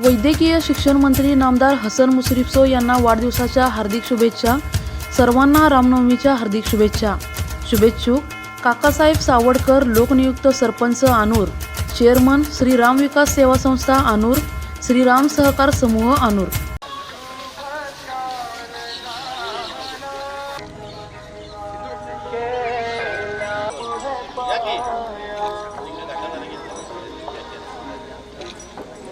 वैद्यकीय शिक्षण मंत्री नामदार हसन मुश्रीफसो यांना वाढदिवसाच्या हार्दिक शुभेच्छा. सर्वांना रामनवमीच्या हार्दिक शुभेच्छा. शुभेच्छुक काकासाहेब सावडकर लोकनियुक्त सरपंच आनूर. चेअरमन श्रीराम विकास सेवा संस्था आनूर. श्रीराम सहकार समूह आनूर.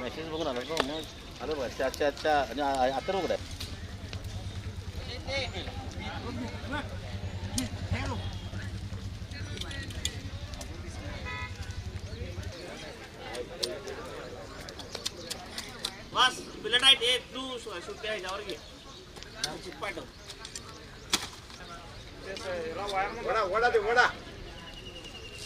मेसेज बघून आलो का मग आलो बघा अच्छा अच्छा अच्छा आणि आता बघ बस बिलट आहे ते. तू सुट्टी आहे ह्याच्यावर घे. पाठव वडा वडा दे वडा वडा.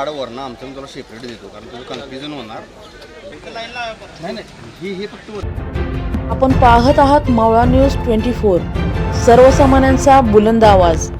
वरनं आमचं तुला सेपरेट देतो कारण तुझं कन्फ्युजन होणार. नाही नाही ही हे फक्त आपण पाहत आहात मावळा न्यूज ट्वेंटी फोर. सर्वसामान्यांचा बुलंद आवाज.